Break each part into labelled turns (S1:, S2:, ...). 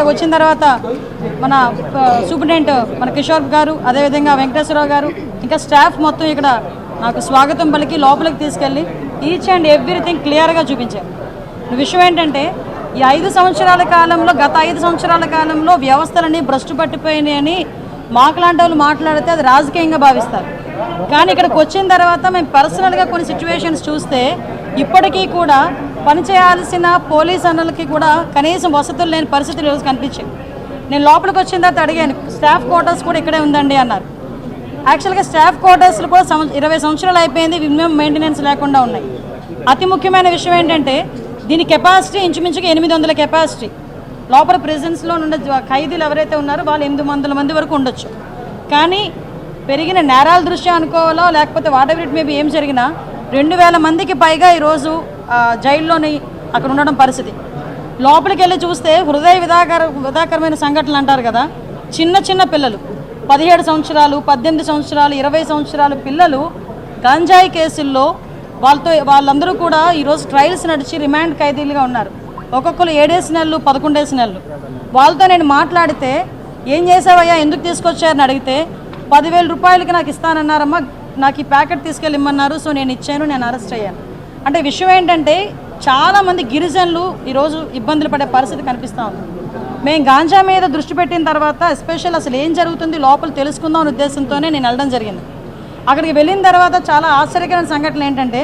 S1: ఇక్కడికి వచ్చిన తర్వాత మన సూపరింటెండెంట్ మన కిషోర్ గారు అదేవిధంగా వెంకటేశ్వరరావు గారు ఇంకా స్టాఫ్ మొత్తం ఇక్కడ నాకు స్వాగతం పలికి లోపలికి తీసుకెళ్ళి ఈచ్ అండ్ ఎవ్రీథింగ్ క్లియర్గా చూపించారు. విషయం ఏంటంటే ఈ ఐదు సంవత్సరాల కాలంలో గత ఐదు సంవత్సరాల కాలంలో వ్యవస్థలన్నీ భ్రష్టు పట్టిపోయినాయని మాకులాంటి వాళ్ళు మాట్లాడితే అది రాజకీయంగా భావిస్తారు. కానీ ఇక్కడికి వచ్చిన తర్వాత మేము పర్సనల్గా కొన్ని సిచ్యువేషన్స్ చూస్తే ఇప్పటికీ కూడా పనిచేయాల్సిన పోలీస్ అన్నలకి కూడా కనీసం వసతులు లేని పరిస్థితులు ఈరోజు కనిపించింది. నేను లోపలికి వచ్చిన తర్వాత అడిగాను స్టాఫ్ క్వార్టర్స్ కూడా ఇక్కడే ఉందండి అన్నారు. యాక్చువల్గా స్టాఫ్ క్వార్టర్స్లు కూడా సంవ ఇరవై సంవత్సరాలు అయిపోయింది మినిమం మెయింటెనెన్స్ లేకుండా ఉన్నాయి. అతి ముఖ్యమైన విషయం ఏంటంటే దీని కెపాసిటీ ఇంచుమించుగా ఎనిమిది వందల కెపాసిటీ. లోపల ప్రెజెన్స్లో ఉన్న ఖైదీలు ఎవరైతే ఉన్నారో వాళ్ళు ఎనిమిది వందల మంది వరకు ఉండొచ్చు. కానీ పెరిగిన నేరాల దృష్ట్యా అనుకోవాలో లేకపోతే వాట్ ఎవర్ ఇట్ మేబీ ఏం జరిగినా రెండు వేల మందికి పైగా ఈరోజు జైల్లోని అక్కడ ఉండడం పరిస్థితి. లోపలికి వెళ్ళి చూస్తే హృదయ విధాకర విధాకరమైన సంఘటనలు అంటారు కదా. చిన్న చిన్న పిల్లలు. పదిహేడు సంవత్సరాలు పద్దెనిమిది సంవత్సరాలు ఇరవై సంవత్సరాలు పిల్లలు గంజాయి కేసుల్లో వాళ్ళతో వాళ్ళందరూ కూడా ఈరోజు ట్రయల్స్ నడిచి రిమాండ్ ఖైదీలుగా ఉన్నారు. ఒక్కొక్కరు ఏడేసి నెలలు పదకొండేసి నెలలు. వాళ్ళతో నేను మాట్లాడితే ఏం చేసావయ్యా? ఎందుకు తీసుకొచ్చారని అడిగితే పదివేల రూపాయలకి నాకు ఇస్తానన్నారమ్మా నాకు ఈ ప్యాకెట్ తీసుకెళ్ళి ఇమ్మన్నారు సో నేను ఇచ్చాను నేను అరెస్ట్ అయ్యాను. అంటే విషయం ఏంటంటే చాలామంది గిరిజనులు ఈరోజు ఇబ్బందులు పడే పరిస్థితి కనిపిస్తూ ఉంది. మేము గాంజా మీద దృష్టి పెట్టిన తర్వాత ఎస్పెషల్ అసలు ఏం జరుగుతుంది లోపల తెలుసుకుందాం అనే ఉద్దేశంతోనే నేను వెళ్ళడం జరిగింది. అక్కడికి వెళ్ళిన తర్వాత చాలా ఆశ్చర్యకరమైన సంఘటనలు ఏంటంటే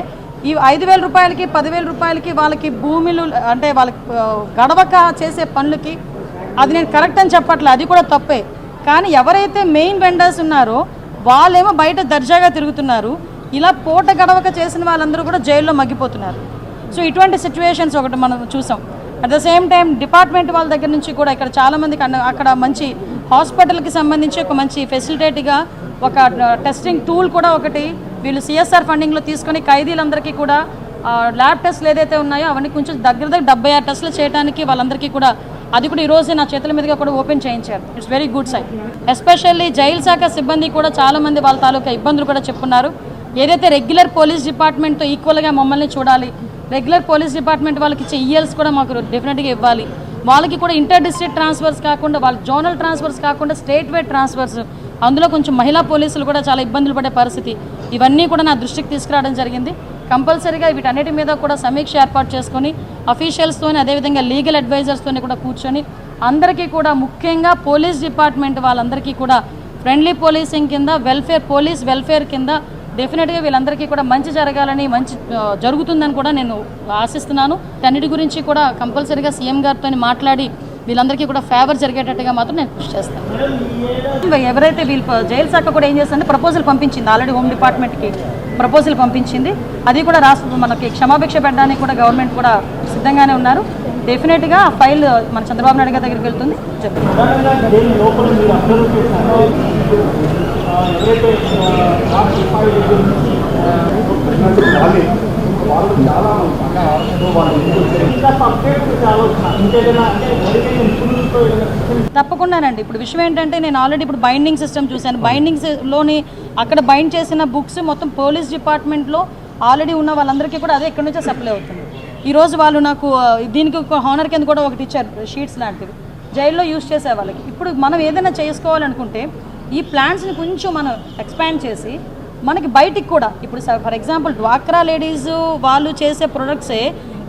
S1: ఈ ఐదు వేల రూపాయలకి పదివేల రూపాయలకి వాళ్ళకి భూములు అంటే వాళ్ళకి గడవక చేసే పనులకి అది నేను కరెక్ట్ అని చెప్పట్లే అది కూడా తప్పే. కానీ ఎవరైతే మెయిన్ వెండర్స్ ఉన్నారో వాళ్ళేమో బయట దర్జాగా తిరుగుతున్నారు. ఇలా పూట గడవక చేసిన వాళ్ళందరూ కూడా జైల్లో మగ్గిపోతున్నారు. సో ఇటువంటి సిచ్యువేషన్స్ ఒకటి మనం చూసాం. At the same time department వాళ్ళ దగ్గర నుంచి కూడా ఇక్కడ చాలామందికి అక్కడ మంచి హాస్పిటల్కి సంబంధించి ఒక మంచి ఫెసిలిటేట్గా ఒక టెస్టింగ్ టూల్ కూడా ఒకటి వీళ్ళు సిఎస్ఆర్ ఫండింగ్లో తీసుకొని ఖైదీలందరికీ కూడా ల్యాబ్ టెస్ట్లు ఏదైతే ఉన్నాయో అవన్నీ కొంచెం దగ్గర దగ్గర డెబ్బై ఆరు టెస్టులు చేయడానికి వాళ్ళందరికీ కూడా అది కూడా ఈ రోజే నా చేతుల మీదుగా కూడా ఓపెన్ చేయించారు. It's very good sign especially jail శాఖ సిబ్బంది కూడా చాలామంది వాళ్ళ తాలూకా ఇబ్బందులు కూడా చెప్పున్నారు. ఏదైతే రెగ్యులర్ పోలీస్ డిపార్ట్మెంట్తో ఈక్వల్గా మమ్మల్ని చూడాలి రెగ్యులర్ పోలీస్ డిపార్ట్మెంట్ వాళ్ళకి ఇచ్చే ఇయర్స్ కూడా మాకు డెఫినెట్గా ఇవ్వాలి. వాళ్ళకి కూడా ఇంటర్ డిస్ట్రిక్ట్ ట్రాన్స్ఫర్స్ కాకుండా వాళ్ళ జోనల్ ట్రాన్స్ఫర్స్ కాకుండా స్టేట్ వైడ్ ట్రాన్స్ఫర్స్ అందులో కొంచెం మహిళా పోలీసులు కూడా చాలా ఇబ్బందులు పడే పరిస్థితి. ఇవన్నీ కూడా నా దృష్టికి తీసుకురావడం జరిగింది. కంపల్సరీగా వీటన్నిటి మీద కూడా సమీక్ష ఏర్పాటు చేసుకొని అఫీషియల్స్తోని అదేవిధంగా లీగల్ అడ్వైజర్స్తోని కూడా కూర్చొని అందరికీ కూడా ముఖ్యంగా పోలీస్ డిపార్ట్మెంట్ వాళ్ళందరికీ కూడా ఫ్రెండ్లీ పోలీసింగ్ కింద వెల్ఫేర్ పోలీస్ వెల్ఫేర్ కింద డెఫినెట్గా వీళ్ళందరికీ కూడా మంచి జరగాలని మంచి జరుగుతుందని కూడా నేను ఆశిస్తున్నాను. తన్నిటి గురించి కూడా కంపల్సరీగా సీఎం గారితో మాట్లాడి వీళ్ళందరికీ కూడా ఫేవర్ జరిగేటట్టుగా మాత్రం నేను కృషి చేస్తాను. ఎవరైతే వీళ్ళు జైలు శాఖ కూడా ఏం చేస్తుందంటే ప్రపోజల్ పంపించింది. ఆల్రెడీ హోమ్ డిపార్ట్మెంట్కి ప్రపోజల్ పంపించింది. అది కూడా రాష్ట్ర మనకి క్షమాభిక్ష పెట్టడానికి కూడా గవర్నమెంట్ కూడా సిద్ధంగానే ఉన్నారు. డెఫినెట్గా ఆ ఫైల్ మన చంద్రబాబు నాయుడు గారి దగ్గరికి వెళ్తుంది. తప్పకుండానండి. ఇప్పుడు విషయం ఏంటంటే నేను ఆల్రెడీ ఇప్పుడు బైండింగ్ సిస్టమ్ చూశాను. బైండింగ్స్లోని అక్కడ బైండ్ చేసిన బుక్స్ మొత్తం పోలీస్ డిపార్ట్మెంట్లో ఆల్రెడీ ఉన్న వాళ్ళందరికీ కూడా అదే ఇక్కడ నుంచో సప్లై అవుతుంది. ఈరోజు వాళ్ళు నాకు దీనికి ఒక హానర్ కింద కూడా ఒకటి ఇచ్చారు షీట్స్ లాంటివి. జైల్లో యూజ్ చేసే వాళ్ళకి. ఇప్పుడు మనం ఏదైనా చేసుకోవాలనుకుంటే ఈ ప్లాన్స్ని కొంచెం మనం ఎక్స్పాండ్ చేసి మనకి బయటికి కూడా ఇప్పుడు ఫర్ ఎగ్జాంపుల్ డ్వాక్రా లేడీస్ వాళ్ళు చేసే ప్రొడక్ట్సే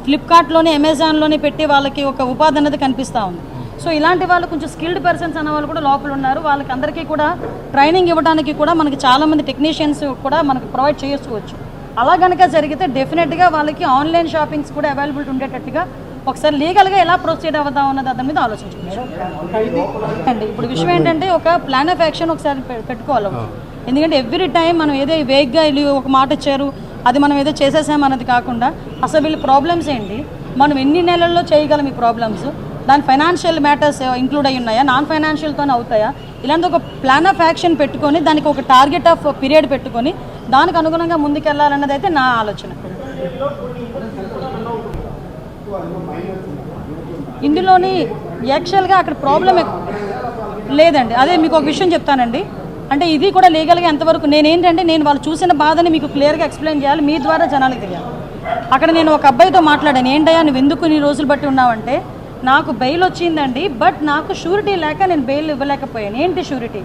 S1: ఫ్లిప్కార్ట్లోనే అమెజాన్లోనే పెట్టి వాళ్ళకి ఒక ఉపాధి అనేది కనిపిస్తూ ఉంది. సో ఇలాంటి వాళ్ళు కొంచెం స్కిల్డ్ పర్సన్స్ అన్న వాళ్ళు కూడా లోపల ఉన్నారు. వాళ్ళకి అందరికీ కూడా ట్రైనింగ్ ఇవ్వడానికి కూడా మనకి చాలామంది టెక్నీషియన్స్ కూడా మనకు ప్రొవైడ్ చేసుకోవచ్చు అలా కనుక జరిగితే డెఫినెట్గా వాళ్ళకి ఆన్లైన్ షాపింగ్స్ కూడా అవైలబిలిటీ ఉండేటట్టుగా ఒకసారి లీగల్గా ఎలా ప్రొసీడ్ అవుదాం అన్నది దాని మీద ఆలోచించుకోవచ్చు అండి ఇప్పుడు విషయం ఏంటంటే ఒక ప్లాన్ ఆఫ్ యాక్షన్ ఒకసారి పె- పెట్టుకోవాలి ఎందుకంటే ఎవ్రీ టైం మనం ఏదో వేగ్గా వెళ్ళి ఒక మాట ఇచ్చారు అది మనం ఏదో చేసేసాం అన్నది కాకుండా అసలు వీళ్ళ ప్రాబ్లమ్స్ ఏంటి? మనం ఎన్ని నెలల్లో చేయగలం ఈ ప్రాబ్లమ్స్ దాని ఫైనాన్షియల్ మ్యాటర్స్ ఇంక్లూడ్ అయి ఉన్నాయా? నాన్ ఫైనాన్షియల్తోనే అవుతాయా? ఇలాంటి ఒక ప్లాన్ ఆఫ్ యాక్షన్ పెట్టుకొని దానికి ఒక టార్గెట్ ఆఫ్ పీరియడ్ పెట్టుకొని దానికి అనుగుణంగా ముందుకెళ్ళాలన్నది అయితే నా ఆలోచన. ఇందులోని యాక్చువల్గా అక్కడ ప్రాబ్లం లేదండి. అదే మీకు ఒక విషయం చెప్తానండి. అంటే ఇది కూడా లీగల్గా ఎంతవరకు నేనేంటంటే నేను వాళ్ళు చూసిన బాధని మీకు క్లియర్గా ఎక్స్ప్లెయిన్ చేయాలి. మీ ద్వారా జనాలకు తెలియాలి. అక్కడ నేను ఒక అబ్బాయితో మాట్లాడాను. ఏంటయ్యా నువ్వు ఎందుకు నీ రోజులు బట్టి ఉన్నావంటే నాకు బెయిల్ వచ్చిందండి బట్ నాకు షూరిటీ లేక నేను బెయిల్ ఇవ్వలేకపోయాను. ఏంటి షూరిటీ?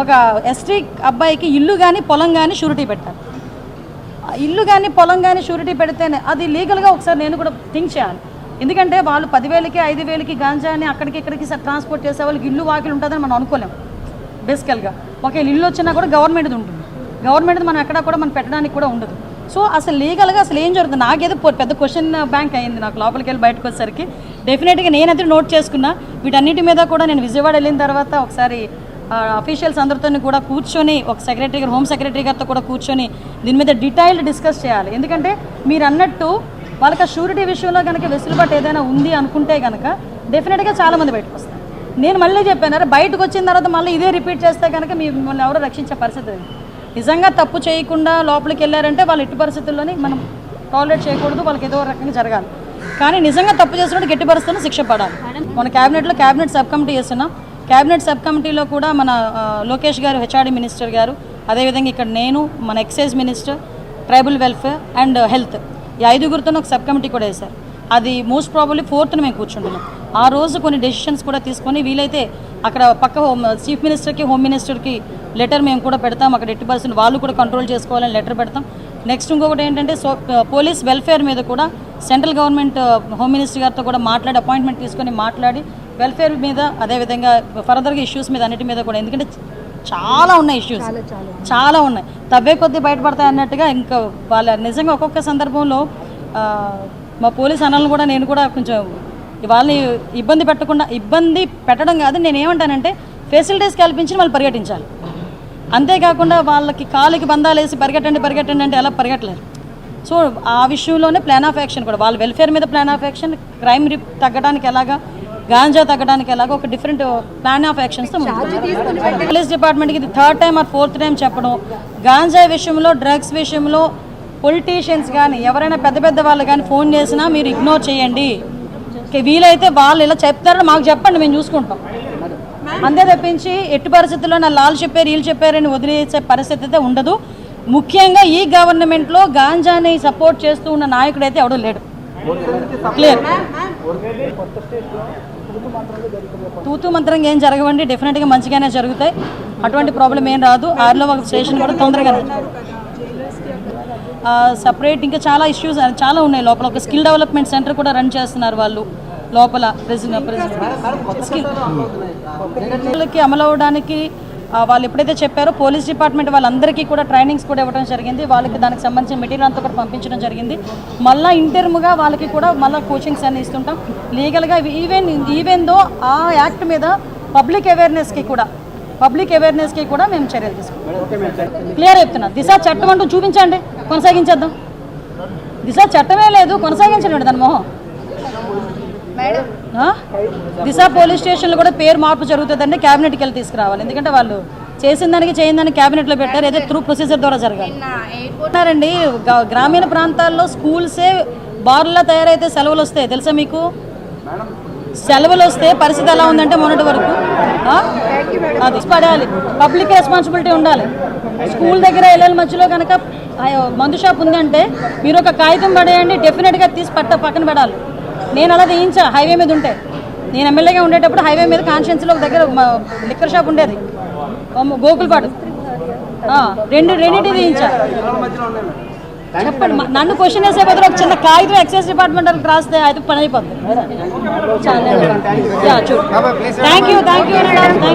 S1: ఒక ఎస్టీ అబ్బాయికి ఇల్లు కానీ పొలం కానీ షూరిటీ పెట్టాలి. ఇల్లు కానీ పొలం కానీ షూరిటీ పెడితేనే అది లీగల్గా ఒకసారి నేను కూడా థింక్ చేయాలి. ఎందుకంటే వాళ్ళు పదివేలకి ఐదు వేలకి గాంజాని అక్కడికి ఇక్కడికి ట్రాన్స్పోర్ట్ చేసే వాళ్ళకి ఇల్లు వాకిలు ఉంటుందని మనం అనుకోలేము బేసికల్గా ఒకవేళ ఇల్లు వచ్చినా కూడా గవర్నమెంట్ది ఉంటుంది. గవర్నమెంట్ది మనం ఎక్కడ కూడా మనం పెట్టడానికి కూడా ఉండదు. సో అసలు లీగల్గా అసలు ఏం జరుగుతుంది? నాకేదో పెద్ద క్వశ్చన్ బ్యాంక్ అయింది నాకు లోపలికి వెళ్ళి బయటకు వచ్చేసరికి. డెఫినెట్గా నేనైతే నోట్ చేసుకున్నా. వీటన్నిటి మీద కూడా నేను విజయవాడ వెళ్ళిన తర్వాత ఒకసారి అఫీషియల్స్ అందరితో కూడా కూర్చొని ఒక సెక్రటరీ గారు హోమ్ సెక్రటరీ గారితో కూడా కూర్చొని దీని మీద డీటెయిల్డ్ డిస్కస్ చేయాలి. ఎందుకంటే మీరు అన్నట్టు వాళ్ళకి ఆ షూరిటీ విషయంలో కనుక వెసులుబాటు ఏదైనా ఉంది అనుకుంటే కనుక డెఫినెట్గా చాలామంది బయటకు వస్తారు. నేను మళ్ళీ చెప్పాను అరే బయటకు వచ్చిన తర్వాత మళ్ళీ ఇదే రిపీట్ చేస్తే కనుక మిమ్మల్ని ఎవరు రక్షించే పరిస్థితి నిజంగా తప్పు చేయకుండా లోపలికి వెళ్ళారంటే వాళ్ళు ఎట్టి పరిస్థితుల్లోని మనం టాలరేట్ చేయకూడదు వాళ్ళకి ఏదో రకంగా జరగాలి. కానీ నిజంగా తప్పు చేసినట్టు గట్టి పరిస్థితుల్లో శిక్ష పడాలి. మన క్యాబినెట్లో క్యాబినెట్ సబ్ కమిటీ చేస్తున్నాం. క్యాబినెట్ సబ్ కమిటీలో కూడా మన లోకేష్ గారు హెచ్ఆర్డి మినిస్టర్ గారు అదేవిధంగా ఇక్కడ నేను మన excise minister tribal welfare and health ఈ ఐదుగురితో ఒక సబ్ కమిటీ కూడా వేశారు. అది మోస్ట్ ప్రాబబ్లీ ఫోర్త్న మేము కూర్చుంటున్నాం. ఆ రోజు కొన్ని డెసిషన్స్ కూడా తీసుకొని వీలైతే అక్కడ పక్క హోమ్ చీఫ్ మినిస్టర్కి హోమ్ మినిస్టర్కి లెటర్ మేము కూడా పెడతాం. అక్కడ ఎట్టి పర్సన్ వాళ్ళు కూడా కంట్రోల్ చేసుకోవాలని లెటర్ పెడతాం. నెక్స్ట్ ఇంకొకటి ఏంటంటే సో పోలీస్ వెల్ఫేర్ మీద కూడా సెంట్రల్ గవర్నమెంట్ హోమ్ మినిస్టర్ గారితో కూడా మాట్లాడి అపాయింట్మెంట్ తీసుకొని మాట్లాడి వెల్ఫేర్ మీద అదేవిధంగా ఫర్దర్గా ఇష్యూస్ మీద అన్నిటి మీద కూడా. ఎందుకంటే చాలా ఉన్నాయి ఇష్యూస్ చాలా ఉన్నాయి. తవ్వే కొద్దీ బయటపడతాయి అన్నట్టుగా ఇంకా వాళ్ళ నిజంగా ఒక్కొక్క సందర్భంలో మా పోలీస్ అన్నలను కూడా నేను కూడా కొంచెం వాళ్ళని ఇబ్బంది పెట్టకుండా ఇబ్బంది పెట్టడం కాదు. నేను ఏమంటానంటే ఫెసిలిటీస్ కల్పించి వాళ్ళు పరిగెట్టించాలి. అంతేకాకుండా వాళ్ళకి కాలికి బంధాలు వేసి పరిగెట్టండి పరిగెట్టండి అంటే ఎలా పరిగెట్టలేరు? సో ఆ విషయంలోనే ప్లాన్ ఆఫ్ యాక్షన్ కూడా. వాళ్ళ వెల్ఫేర్ మీద ప్లాన్ ఆఫ్ యాక్షన్ క్రైమ్ రిప్ తగ్గడానికి ఎలాగా గాంజా తగ్గడానికి ఎలాగా ఒక డిఫరెంట్ ప్లాన్ ఆఫ్ యాక్షన్స్తో పోలీస్ డిపార్ట్మెంట్కి ఇది third time or fourth time చెప్పడం. గాంజా విషయంలో డ్రగ్స్ విషయంలో పొలిటీషియన్స్ కానీ ఎవరైనా పెద్ద పెద్ద వాళ్ళు కానీ ఫోన్ చేసినా మీరు ఇగ్నోర్ చేయండి. ఓకే, వీలైతే వాళ్ళు ఇలా చెప్తారని మాకు చెప్పండి మేము చూసుకుంటాం. అంతే తప్పించి ఎట్టి పరిస్థితుల్లో నా లాల్ చెప్పారు వీళ్ళు చెప్పారని వదిలేసే పరిస్థితి అయితే ఉండదు. ముఖ్యంగా ఈ గవర్నమెంట్లో గాంజాని సపోర్ట్ చేస్తూ ఉన్న నాయకుడు అయితే ఎవడూ లేడు. క్లియర్ తూతు మంత్రంగా ఏం జరగవండి డెఫినెట్గా మంచిగానే జరుగుతాయి. అటువంటి ప్రాబ్లం ఏం రాదు. ఆరులో ఒక స్టేషన్ కూడా తొందరగా సపరేట్ ఇంకా చాలా ఇష్యూస్ చాలా ఉన్నాయి. లోపల ఒక స్కిల్ డెవలప్మెంట్ సెంటర్ కూడా రన్ చేస్తున్నారు వాళ్ళు. లోపల ప్రెసిడెంట్ పిల్లలకి అమలు అవ్వడానికి ఆ, వాళ్ళు ఎప్పుడైతే చెప్పారో పోలీస్ డిపార్ట్మెంట్ వాళ్ళందరికీ కూడా ట్రైనింగ్స్ కూడా ఇవ్వడం జరిగింది. వాళ్ళకి దానికి సంబంధించిన మెటీరియల్ అంతా కూడా పంపించడం జరిగింది. మళ్ళీ ఇంటర్మ్గా వాళ్ళకి కూడా మళ్ళీ కోచింగ్స్ అన్ని ఇస్తుంటాం. లీగల్గా ఈవెన్ ఈవెన్ దో ఆ యాక్ట్ మీద పబ్లిక్ అవేర్నెస్కి కూడా పబ్లిక్ అవేర్నెస్కి కూడా మేము చర్యలు తీసుకుంటాం. క్లియర్ చెప్తున్నా. దిశ చట్టం అంటూ చూపించండి. కొనసాగించేద్దాం. దిశ చట్టమే లేదు. కొనసాగించండి దాని మొహం. మేడం దిశ పోలీస్ స్టేషన్లో కూడా పేరు మార్పు జరుగుతుందండి క్యాబినెట్కి వెళ్ళి తీసుకురావాలి. ఎందుకంటే వాళ్ళు చేసిన దానికి చేయని దానికి క్యాబినెట్లో పెట్టారు. ఏదో త్రూ ప్రొసీజర్ ద్వారా జరగాలి. గ్రామీణ ప్రాంతాల్లో స్కూల్సే బార్లా తయారైతే సెలవులు వస్తాయి. తెలుసా మీకు? సెలవులు వస్తే పరిస్థితి ఎలా ఉందంటే మొన్నటి వరకు? అది పడాలి. పబ్లిక్ రెస్పాన్సిబిలిటీ ఉండాలి. స్కూల్ దగ్గర ఇళ్ళ మధ్యలో కనుక మందు షాప్ ఉందంటే మీరు ఒక కాగితం పడేయండి డెఫినెట్గా తీసి పట్ట పక్కన పెడాలి. నేను అలా తీయించా హైవే మీద ఉంటే. నేను ఎమ్మెల్యేగా ఉండేటప్పుడు హైవే మీద కాన్షియన్స్లో ఒక దగ్గర లిక్కర్ షాప్ ఉండేది. గోకుల్పాడు. రెండు రెండింటి తీయించా చెప్పండి నన్ను క్వశ్చన్ వేసే బదులు ఒక చిన్న కాగితం ఎక్సైజ్ డిపార్ట్మెంట్ వాళ్ళకి రాస్తే అయితే పని అయిపోతుంది thank you thank you thank you